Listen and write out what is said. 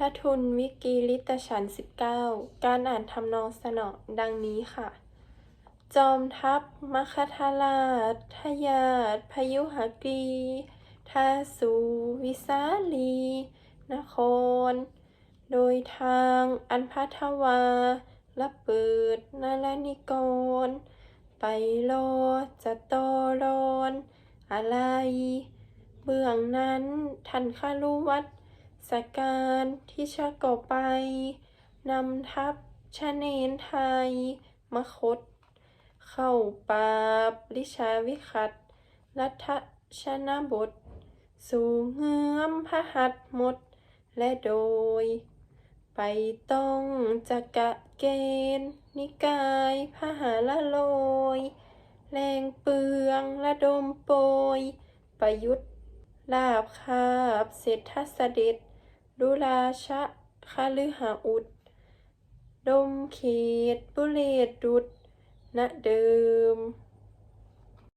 ถ้าทุนวิกิลิตฉันสิบเก้าการอ่านทำนองสนอดังนี้ค่ะ จอมทัพมคทราชทยาตพยุหกีทาสูวิสาลี นคร โดยทางอันพัทวาละเปิดนาลนิกร ไปรอจะต่อรนอะไร เบื้องนั้นท่านคารุวัต สกการที่ชะก่อไป นำทัพชะเนนไทย มคต เข้าปราบลิชาวิคัตรัฐชนบท สู่เงื้อมพระหัตถ์หมด และโดย ไปต้องจักะเกณฑ์นิกายพหาละโลย แรงเปลืองระดมโปย ประยุทธ์ลาบคาบเศรษฐเสด็จ ดุราชะคาลือหาอุด ดมเขตบุเรศดุดณเดิม